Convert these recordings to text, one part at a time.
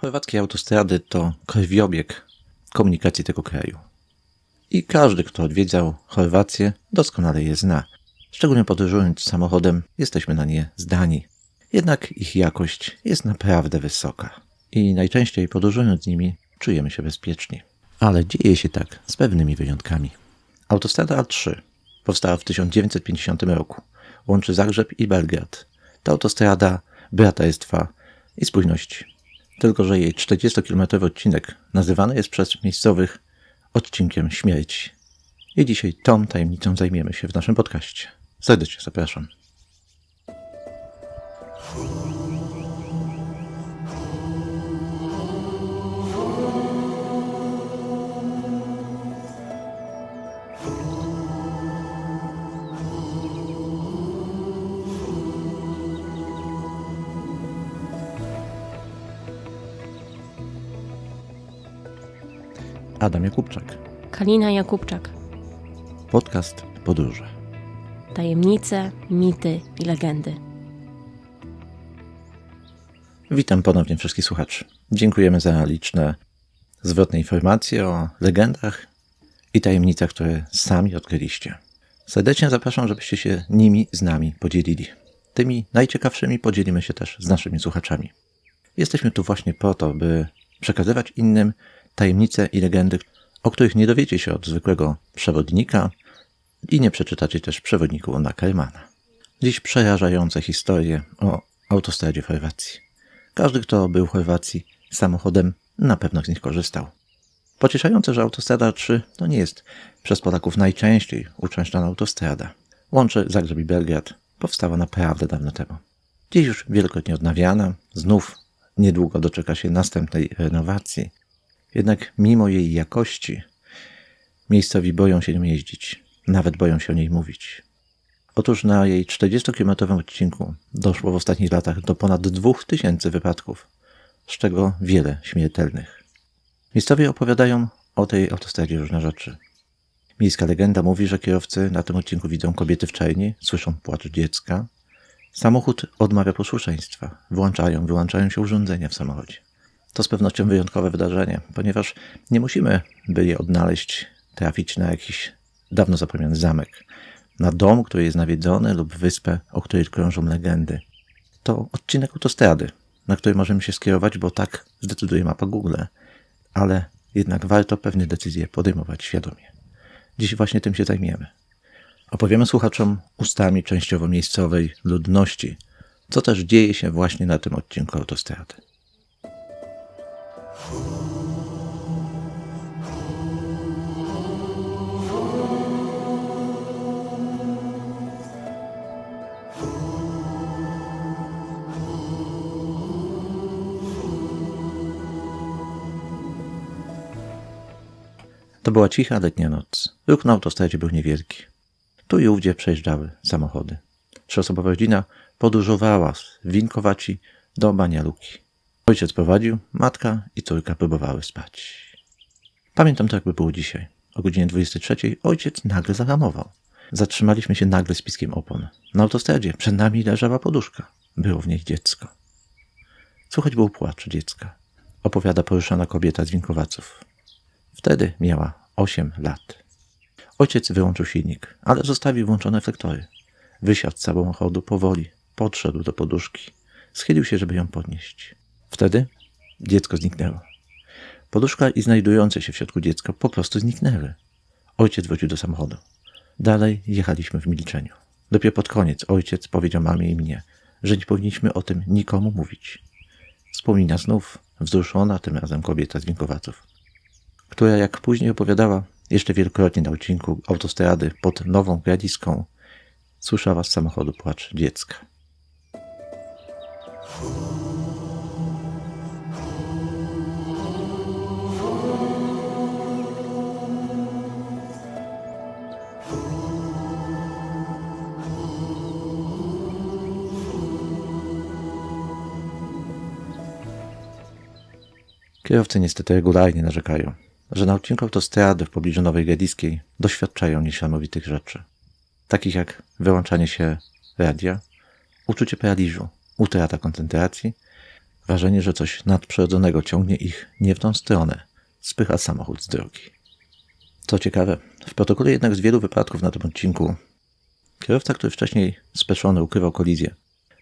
Chorwackie autostrady to krwiobieg komunikacji tego kraju. I każdy, kto odwiedzał Chorwację, doskonale je zna. Szczególnie podróżując samochodem, jesteśmy na nie zdani. Jednak ich jakość jest naprawdę wysoka. I najczęściej podróżując nimi, czujemy się bezpieczni. Ale dzieje się tak z pewnymi wyjątkami. Autostrada A3 powstała w 1950 roku. Łączy Zagrzeb i Belgrad. To autostrada braterstwa i spójności. Tylko, że jej 40-kilometrowy odcinek nazywany jest przez miejscowych odcinkiem śmierci. I dzisiaj tą tajemnicą zajmiemy się w naszym podcaście. Serdecznie zapraszam. Adam Jakubczak. Kalina Jakubczak. Podcast Podróże. Tajemnice, mity i legendy. Witam ponownie wszystkich słuchaczy. Dziękujemy za liczne zwrotne informacje o legendach i tajemnicach, które sami odkryliście. Serdecznie zapraszam, żebyście się nimi z nami podzielili. Tymi najciekawszymi podzielimy się też z naszymi słuchaczami. Jesteśmy tu właśnie po to, by przekazywać innym tajemnice i legendy, o których nie dowiecie się od zwykłego przewodnika i nie przeczytacie też przewodniku Ona Kermana. Dziś przerażające historie o autostradzie w Chorwacji. Każdy, kto był w Chorwacji samochodem, na pewno z nich korzystał. Pocieszające, że autostrada 3 to nie jest przez Polaków najczęściej uczęszczana autostrada. Łączy Zagrzeb i Belgrad powstała naprawdę dawno temu. Dziś już wielokrotnie odnawiana, znów niedługo doczeka się następnej renowacji. Jednak mimo jej jakości, miejscowi boją się nią jeździć, nawet boją się o niej mówić. Otóż na jej 40-kilometrowym odcinku doszło w ostatnich latach do ponad 2000 wypadków, z czego wiele śmiertelnych. Miejscowie opowiadają o tej autostradzie różne rzeczy. Miejska legenda mówi, że kierowcy na tym odcinku widzą kobiety w czerni, słyszą płacz dziecka. Samochód odmawia posłuszeństwa, włączają, wyłączają się urządzenia w samochodzie. To z pewnością wyjątkowe wydarzenie, ponieważ nie musimy by je odnaleźć, trafić na jakiś dawno zapomniany zamek, na dom, który jest nawiedzony lub wyspę, o której krążą legendy. To odcinek autostrady, na który możemy się skierować, bo tak zdecyduje mapa Google, ale jednak warto pewne decyzje podejmować świadomie. Dziś właśnie tym się zajmiemy. Opowiemy słuchaczom ustami częściowo miejscowej ludności, co też dzieje się właśnie na tym odcinku autostrady. To była cicha letnia noc. Ruch na autostradzie był niewielki. Tu i ówdzie przejeżdżały samochody. Trzyosobowa rodzina podróżowała z Winkowaci do Banialuki. Ojciec prowadził, matka i córka próbowały spać. Pamiętam to, jakby było dzisiaj. O godzinie 23 ojciec nagle zahamował. Zatrzymaliśmy się nagle z piskiem opon. Na autostradzie przed nami leżała poduszka. Było w niej dziecko. Słychać był płacz dziecka. Opowiada poruszana kobieta z Winkowaców. Wtedy miała 8 lat. Ojciec wyłączył silnik, ale zostawił włączone reflektory. Wysiadł z samochodu powoli, podszedł do poduszki. Schylił się, żeby ją podnieść. Wtedy dziecko zniknęło. Poduszka i znajdujące się w środku dziecko po prostu zniknęły. Ojciec wrócił do samochodu. Dalej jechaliśmy w milczeniu. Dopiero pod koniec ojciec powiedział mamie i mnie, że nie powinniśmy o tym nikomu mówić. Wspomina znów wzruszona tym razem kobieta z Winkowaców która, jak później opowiadała, jeszcze wielokrotnie na odcinku autostrady pod Nową Gradiską, słyszała z samochodu płacz dziecka. Kierowcy niestety regularnie narzekają, że na odcinku autostrady w pobliżu Nowej doświadczają niesamowitych rzeczy. Takich jak wyłączanie się radia, uczucie paraliżu, utrata koncentracji, Wrażenie, że coś nadprzyrodzonego ciągnie ich nie w tą stronę. Spycha samochód z drogi. Co ciekawe, w protokole jednak z wielu wypadków na tym odcinku kierowca, który wcześniej speszony ukrywał kolizję,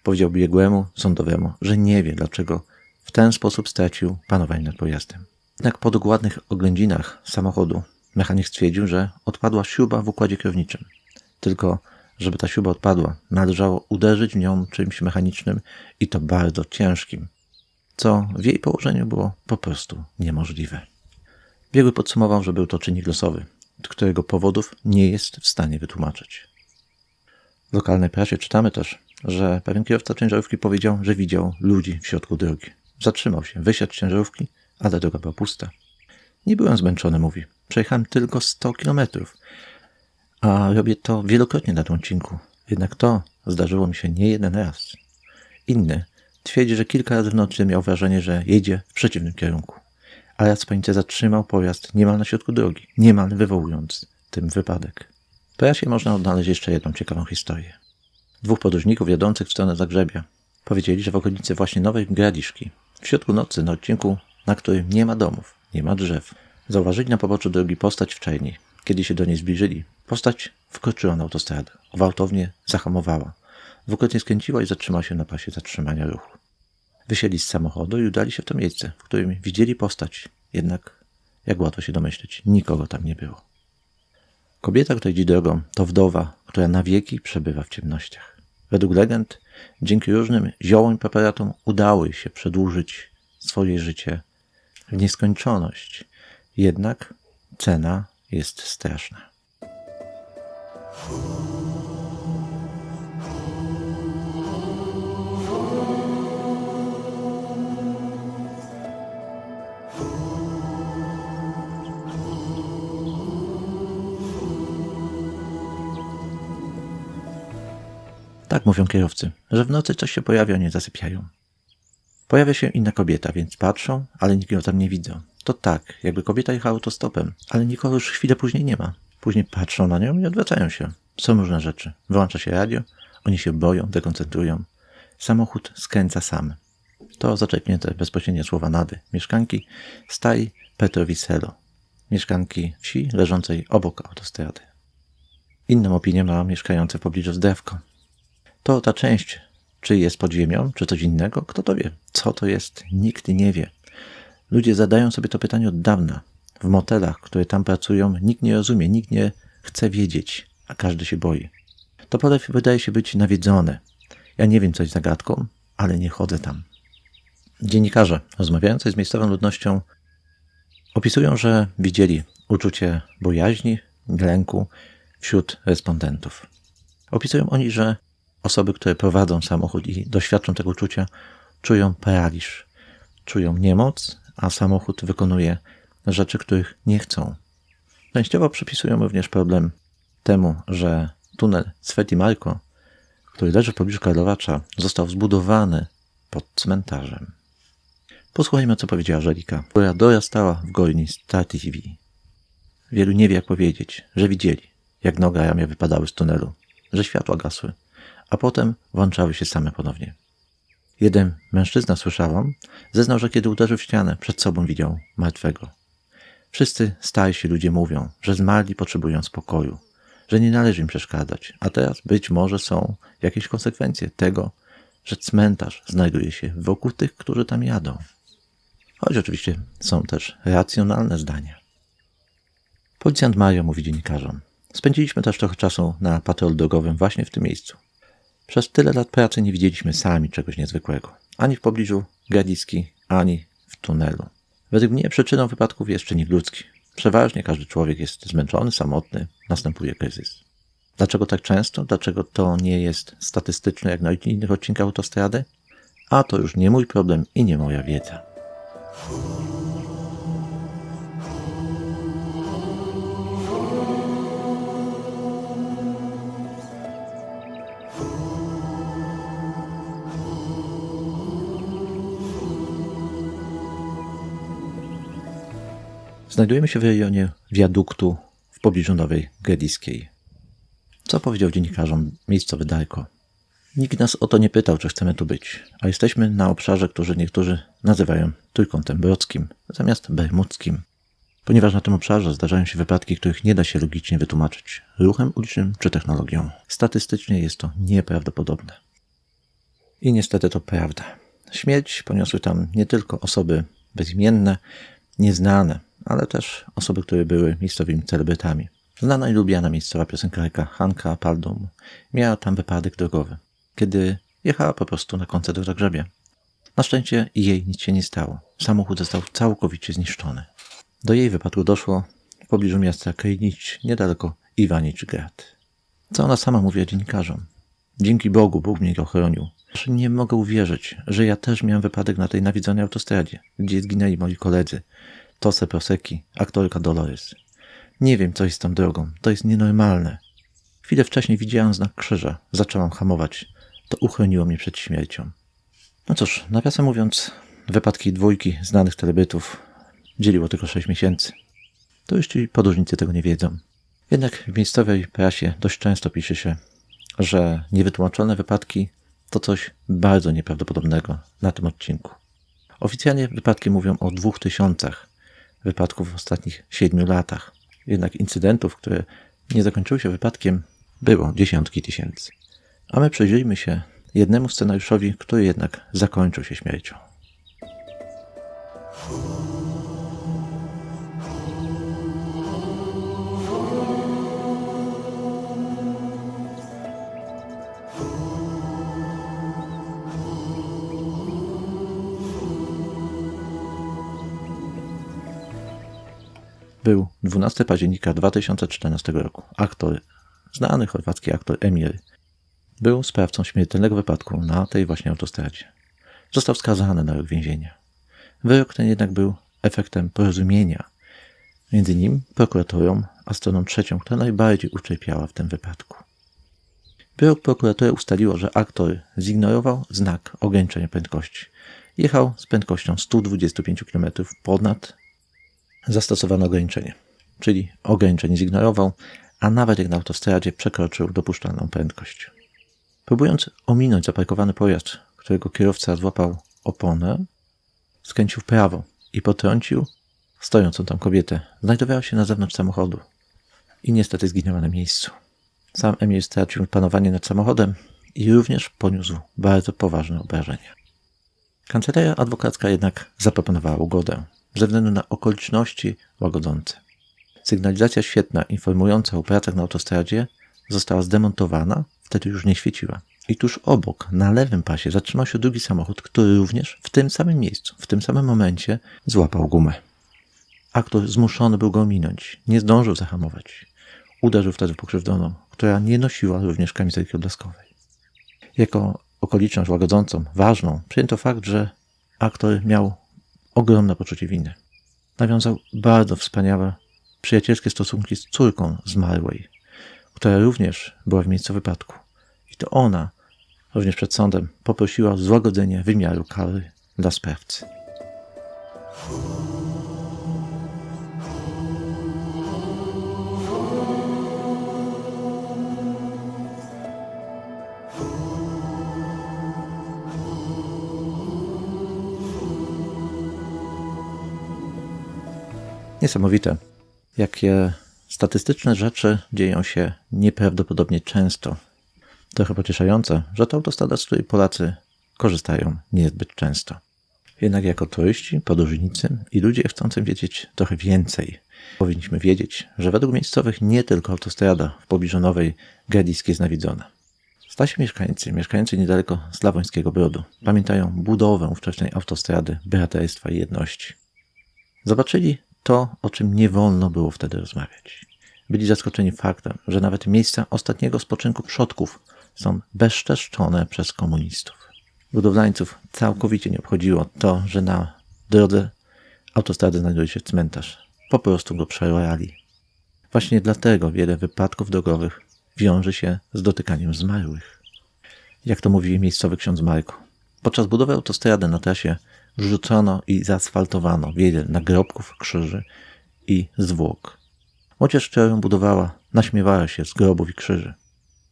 powiedział biegłemu sądowemu, że nie wie, dlaczego w ten sposób stracił panowanie nad pojazdem. Jednak po dokładnych oględzinach samochodu mechanik stwierdził, że odpadła śruba w układzie kierowniczym. Tylko, żeby ta śruba odpadła, należało uderzyć w nią czymś mechanicznym i to bardzo ciężkim, co w jej położeniu było po prostu niemożliwe. Biegły podsumował, że był to czynnik losowy, którego powodów nie jest w stanie wytłumaczyć. W lokalnej prasie czytamy też, że pewien kierowca ciężarówki powiedział, że widział ludzi w środku drogi. Zatrzymał się, wysiadł z ciężarówki, ale droga była pusta. Nie byłem zmęczony, mówi. Przejechałem tylko 100 kilometrów, a robię to wielokrotnie na tym odcinku. Jednak to zdarzyło mi się nie jeden raz. Inny twierdzi, że kilka razy w nocy miał wrażenie, że jedzie w przeciwnym kierunku. A raz panice zatrzymał pojazd niemal na środku drogi, niemal wywołując tym wypadek. W prasie można odnaleźć jeszcze jedną ciekawą historię. Dwóch podróżników jadących w stronę Zagrzebia powiedzieli, że w okolicy właśnie Nowej Gradiszki, w środku nocy na odcinku, na którym nie ma domów, nie ma drzew, zauważyli na poboczu drogi postać w czerni. Kiedy się do niej zbliżyli, postać wkroczyła na autostradę. Gwałtownie zahamowała. Dwukrotnie skręciła i zatrzymała się na pasie zatrzymania ruchu. Wysiedli z samochodu i udali się w to miejsce, w którym widzieli postać. Jednak, jak łatwo się domyśleć, nikogo tam nie było. Kobieta, która idzie drogą, to wdowa, która na wieki przebywa w ciemnościach. Według legend, dzięki różnym ziołom i preparatom udało się przedłużyć swoje życie w nieskończoność. Jednak cena jest straszna. Tak mówią kierowcy, że w nocy coś się pojawia, nie zasypiają. Pojawia się inna kobieta, więc patrzą, ale nikogo tam nie widzą. To tak, jakby kobieta jechała autostopem, ale nikogo już chwilę później nie ma. Później patrzą na nią i odwracają się. Są różne rzeczy. Wyłącza się radio, oni się boją, dekoncentrują. Samochód skręca sam. To zaczerpnięte bezpośrednie słowa Nady, mieszkanki staj Petrowiselo, mieszkanki wsi leżącej obok autostrady. Inną opinię ma mieszkające w pobliżu Zdrawko. To ta część, czy jest pod ziemią, czy coś innego, kto to wie. Co to jest, nikt nie wie. Ludzie zadają sobie to pytanie od dawna. W motelach, które tam pracują, nikt nie rozumie, nikt nie chce wiedzieć, a każdy się boi. To pole wydaje się być nawiedzone. Ja nie wiem, co jest zagadką, ale nie chodzę tam. Dziennikarze, rozmawiający z miejscową ludnością, opisują, że widzieli uczucie bojaźni, lęku wśród respondentów. Opisują oni, że osoby, które prowadzą samochód i doświadczą tego uczucia, czują paraliż, czują niemoc, a samochód wykonuje rzeczy, których nie chcą. Częściowo przypisują również problem temu, że tunel Sveti Marko, który leży w pobliżu Karlowacza, został zbudowany pod cmentarzem. Posłuchajmy, co powiedziała Żelika, która dorastała w Gojni Star TV. Wielu nie wie, jak powiedzieć, że widzieli, jak noga ramię wypadały z tunelu, że światła gasły, a potem włączały się same ponownie. Jeden mężczyzna, słyszałam, zeznał, że kiedy uderzył w ścianę, przed sobą widział martwego. Wszyscy starsi ludzie mówią, że zmarli potrzebują spokoju, że nie należy im przeszkadzać, a teraz być może są jakieś konsekwencje tego, że cmentarz znajduje się wokół tych, którzy tam jadą. Choć oczywiście są też racjonalne zdania. Policjant Mario mówi dziennikarzom. Spędziliśmy też trochę czasu na patrolu drogowym właśnie w tym miejscu. Przez tyle lat pracy nie widzieliśmy sami czegoś niezwykłego. Ani w pobliżu Gradiski, ani w tunelu. Według mnie przyczyną wypadków jest czynnik ludzki. Przeważnie każdy człowiek jest zmęczony, samotny, następuje kryzys. Dlaczego tak często? Dlaczego to nie jest statystyczne jak na innych odcinkach autostrady? A to już nie mój problem i nie moja wiedza. Znajdujemy się w rejonie wiaduktu w pobliżu Nowej Grediskiej. Co powiedział dziennikarzom miejscowy Darko? Nikt nas o to nie pytał, czy chcemy tu być, a jesteśmy na obszarze, który niektórzy nazywają trójkątem brodzkim zamiast bermudzkim. Ponieważ na tym obszarze zdarzają się wypadki, których nie da się logicznie wytłumaczyć ruchem ulicznym czy technologią. Statystycznie jest to nieprawdopodobne. I niestety to prawda. Śmierć poniosły tam nie tylko osoby bezimienne, nieznane, ale też osoby, które były miejscowymi celebrytami. Znana i lubiana miejscowa piosenkarka Hanka Paldum miała tam wypadek drogowy, kiedy jechała po prostu na koncert w Zagrzebie. Na szczęście jej nic się nie stało. Samochód został całkowicie zniszczony. Do jej wypadku doszło w pobliżu miasta Krynić, niedaleko Iwanicz-Grad. Co ona sama mówiła dziennikarzom? Dzięki Bogu, Bóg mnie ochronił. Nie mogę uwierzyć, że ja też miałem wypadek na tej nawiedzonej autostradzie, gdzie zginęli moi koledzy. Tose Proseki, aktorka Dolores. Nie wiem, co jest tą drogą. To jest nienormalne. Chwilę wcześniej widziałem znak krzyża. Zacząłem hamować. To uchroniło mnie przed śmiercią. No cóż, nawiasem mówiąc, wypadki dwójki znanych celebrytów dzieliło tylko 6 miesięcy. To już ci podróżnicy tego nie wiedzą. Jednak w miejscowej prasie dość często pisze się, że niewytłumaczone wypadki to coś bardzo nieprawdopodobnego na tym odcinku. Oficjalnie wypadki mówią o dwóch tysiącach wypadków w ostatnich siedmiu latach. Jednak incydentów, które nie zakończyły się wypadkiem, było dziesiątki tysięcy. A my przyjrzyjmy się jednemu scenariuszowi, który jednak zakończył się śmiercią. Był 12 października 2014 roku. Aktor, znany chorwacki aktor Emir, był sprawcą śmiertelnego wypadku na tej właśnie autostradzie. Został skazany na rok więzienia. Wyrok ten jednak był efektem porozumienia między nim, prokuratorą, a stroną trzecią, która najbardziej ucierpiała w tym wypadku. Wyrok prokuratury ustaliło, że aktor zignorował znak ograniczenia prędkości. Jechał z prędkością 125 km ponad zastosowano ograniczenie, czyli ograniczenie zignorował, a nawet jak na autostradzie przekroczył dopuszczalną prędkość. Próbując ominąć zaparkowany pojazd, którego kierowca złapał oponę, skręcił w prawo i potrącił stojącą tam kobietę. Znajdowała się na zewnątrz samochodu i niestety zginęła na miejscu. Sam Emil stracił panowanie nad samochodem i również poniósł bardzo poważne obrażenia. Kancelaria adwokacka jednak zaproponowała ugodę ze względu na okoliczności łagodzące. Sygnalizacja świetna informująca o pracach na autostradzie została zdemontowana, wtedy już nie świeciła. I tuż obok, na lewym pasie, zatrzymał się drugi samochód, który również w tym samym miejscu, w tym samym momencie złapał gumę. Aktor zmuszony był go ominąć, nie zdążył zahamować. Uderzył wtedy w pokrzywdzoną, która nie nosiła również kamizelki odblaskowej. Jako okoliczność łagodzącą, ważną, przyjęto fakt, że aktor miał ogromne poczucie winy. Nawiązał bardzo wspaniałe, przyjacielskie stosunki z córką zmarłej, która również była w miejscu wypadku. I to ona, również przed sądem, poprosiła o złagodzenie wymiaru kary dla sprawcy. Niesamowite, jakie statystyczne rzeczy dzieją się nieprawdopodobnie często. Trochę pocieszające, że to autostrada, z której Polacy korzystają niezbyt często. Jednak jako turyści, podróżnicy i ludzie chcący wiedzieć trochę więcej, powinniśmy wiedzieć, że według miejscowych nie tylko autostrada w pobliżu Nowej Gadisk jest nawiedzona. Stasi mieszkańcy, mieszkający niedaleko Slawońskiego Brodu, pamiętają budowę ówczesnej autostrady braterstwa i jedności. Zobaczyli to, o czym nie wolno było wtedy rozmawiać. Byli zaskoczeni faktem, że nawet miejsca ostatniego spoczynku przodków są bezczeszczone przez komunistów. Budowlańców całkowicie nie obchodziło to, że na drodze autostrady znajduje się cmentarz. Po prostu go przerali. Właśnie dlatego wiele wypadków drogowych wiąże się z dotykaniem zmarłych. Jak to mówi miejscowy ksiądz Marko. Podczas budowy autostrady na trasie rzucono i zaasfaltowano wiele nagrobków, krzyży i zwłok. Młodzież, która ją budowała, naśmiewała się z grobów i krzyży,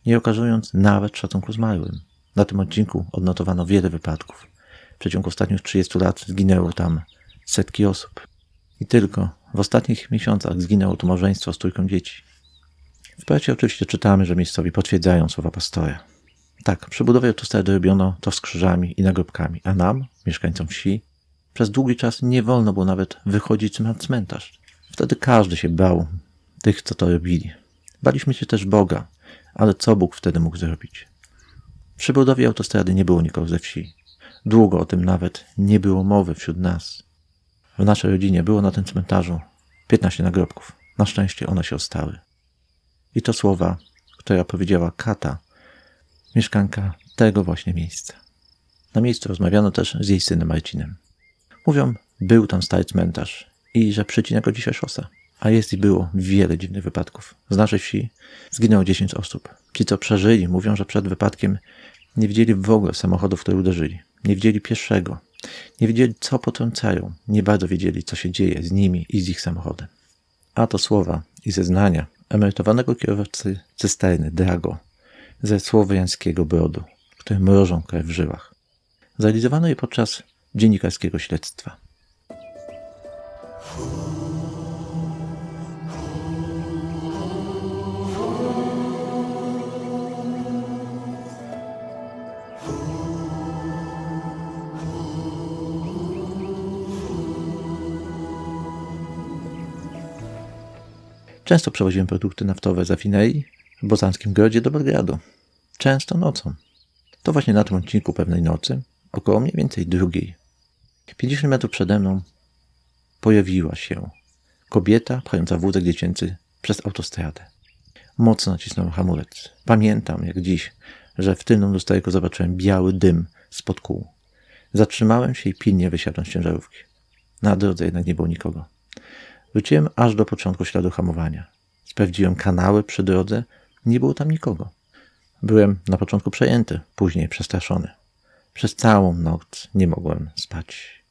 nie okazując nawet szacunku zmarłym. Na tym odcinku odnotowano wiele wypadków. W przeciągu ostatnich 30 lat zginęło tam setki osób. I tylko w ostatnich miesiącach zginęło tu małżeństwo z trójką dzieci. W prasie oczywiście czytamy, że miejscowi potwierdzają słowa pastora. Tak, przy budowie autostrady robiono to z krzyżami i nagrobkami, a nam, mieszkańcom wsi, przez długi czas nie wolno było nawet wychodzić na cmentarz. Wtedy każdy się bał tych, co to robili. Baliśmy się też Boga, ale co Bóg wtedy mógł zrobić? Przy budowie autostrady nie było nikogo ze wsi. Długo o tym nawet nie było mowy wśród nas. W naszej rodzinie było na tym cmentarzu 15 nagrobków. Na szczęście one się ostały. I to słowa, które powiedziała Kata, mieszkanka tego właśnie miejsca. Na miejscu rozmawiano też z jej synem Marcinem. Mówią, był tam stary cmentarz i że przycina go dzisiaj szosa. A jest i było wiele dziwnych wypadków. Z naszej wsi zginęło 10 osób. Ci, co przeżyli, mówią, że przed wypadkiem nie widzieli w ogóle samochodów, które uderzyli. Nie widzieli pieszego. Nie wiedzieli, co potrącają. Nie bardzo wiedzieli, co się dzieje z nimi i z ich samochodem. A to słowa i zeznania emerytowanego kierowcy cysterny Drago ze słowiańskiego brodu, które mrożą krew w żyłach. Zrealizowano je podczas dziennikarskiego śledztwa. Często przewoziłem produkty naftowe z rafinerii w Bozanskim Grodzie do Belgradu. Często nocą. To właśnie na tym odcinku pewnej nocy, około mniej więcej drugiej, 50 metrów przede mną pojawiła się kobieta pchająca wózek dziecięcy przez autostradę. Mocno nacisnąłem hamulec. Pamiętam jak dziś, że w tylnym lusterku zobaczyłem biały dym spod kół. Zatrzymałem się i pilnie wysiadłem z ciężarówki. Na drodze jednak nie było nikogo. Wróciłem aż do początku śladu hamowania. Sprawdziłem kanały przy drodze. Nie było tam nikogo. Byłem na początku przejęty, później przestraszony. Przez całą noc nie mogłem spać.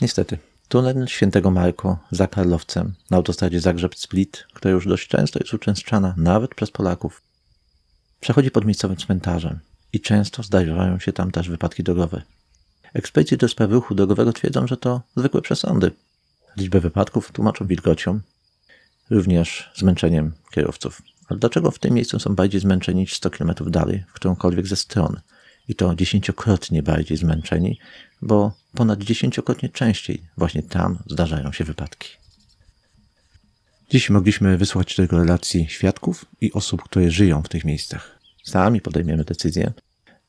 Niestety, tunel świętego Marko za Karlowcem na autostradzie Zagrzeb-Split, która już dość często jest uczęszczana nawet przez Polaków, przechodzi pod miejscowym cmentarzem i często zdarzają się tam też wypadki drogowe. Eksperci do spraw ruchu drogowego twierdzą, że to zwykłe przesądy. Liczbę wypadków tłumaczą wilgocią, również zmęczeniem kierowców. Ale dlaczego w tym miejscu są bardziej zmęczeni niż 100 km dalej, w którąkolwiek ze stron? I to dziesięciokrotnie bardziej zmęczeni, bo ponad dziesięciokrotnie częściej właśnie tam zdarzają się wypadki. Dziś mogliśmy wysłuchać tylko relacji świadków i osób, które żyją w tych miejscach. Sami podejmiemy decyzję,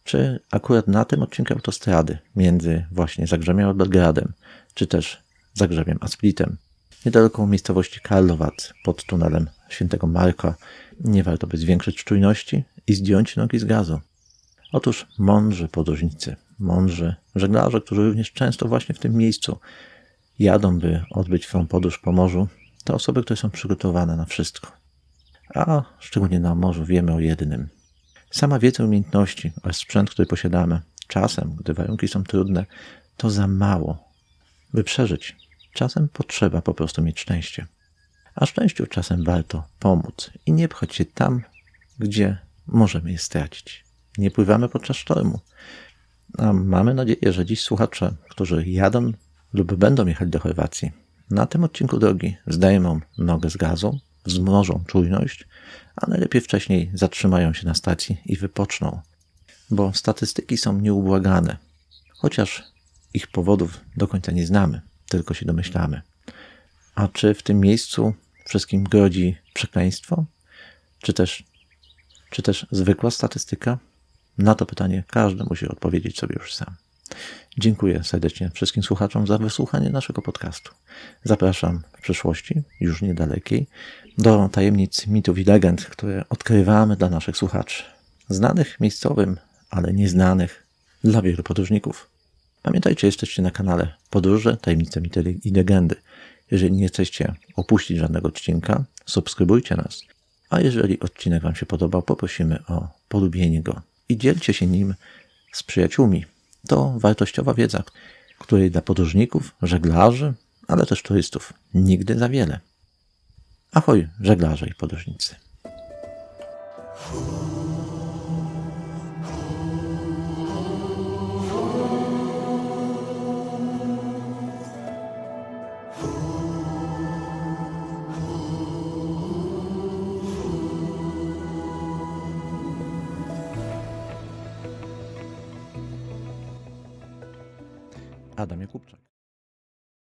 czy akurat na tym odcinku autostrady między właśnie Zagrzebiem a Belgradem, czy też Zagrzebiem a Splitem, niedaleko miejscowości Karlowac pod tunelem świętego Marka, nie warto by zwiększyć czujności i zdjąć nogi z gazu. Otóż mądrzy podróżnicy, mądrzy żeglarze, którzy również często właśnie w tym miejscu jadą, by odbyć swoją podróż po morzu, to osoby, które są przygotowane na wszystko. A szczególnie na morzu wiemy o jednym. Sama wiedza umiejętności oraz sprzęt, który posiadamy, czasem, gdy warunki są trudne, to za mało, by przeżyć. Czasem potrzeba po prostu mieć szczęście. A szczęściu czasem warto pomóc i nie pchać się tam, gdzie możemy je stracić. Nie pływamy podczas sztormu. A mamy nadzieję, że dziś słuchacze, którzy jadą lub będą jechać do Chorwacji, na tym odcinku drogi zdejmą nogę z gazu, wzmożą czujność, a najlepiej wcześniej zatrzymają się na stacji i wypoczną, bo statystyki są nieubłagane, chociaż ich powodów do końca nie znamy, tylko się domyślamy. A czy w tym miejscu wszystkim grodzi przekleństwo? Czy też, czy też zwykła statystyka? Na to pytanie każdy musi odpowiedzieć sobie już sam. Dziękuję serdecznie wszystkim słuchaczom za wysłuchanie naszego podcastu. Zapraszam w przyszłości, już niedalekiej, do tajemnic mitów i legend, które odkrywamy dla naszych słuchaczy. Znanych miejscowym, ale nieznanych dla wielu podróżników. Pamiętajcie, jesteście na kanale Podróże, Tajemnice, Mity i Legendy. Jeżeli nie chcecie opuścić żadnego odcinka, subskrybujcie nas. A jeżeli odcinek Wam się podobał, poprosimy o polubienie go i dzielcie się nim z przyjaciółmi. To wartościowa wiedza, której dla podróżników, żeglarzy, ale też turystów nigdy za wiele. Ahoj, żeglarze i podróżnicy. Adam Jakubczak.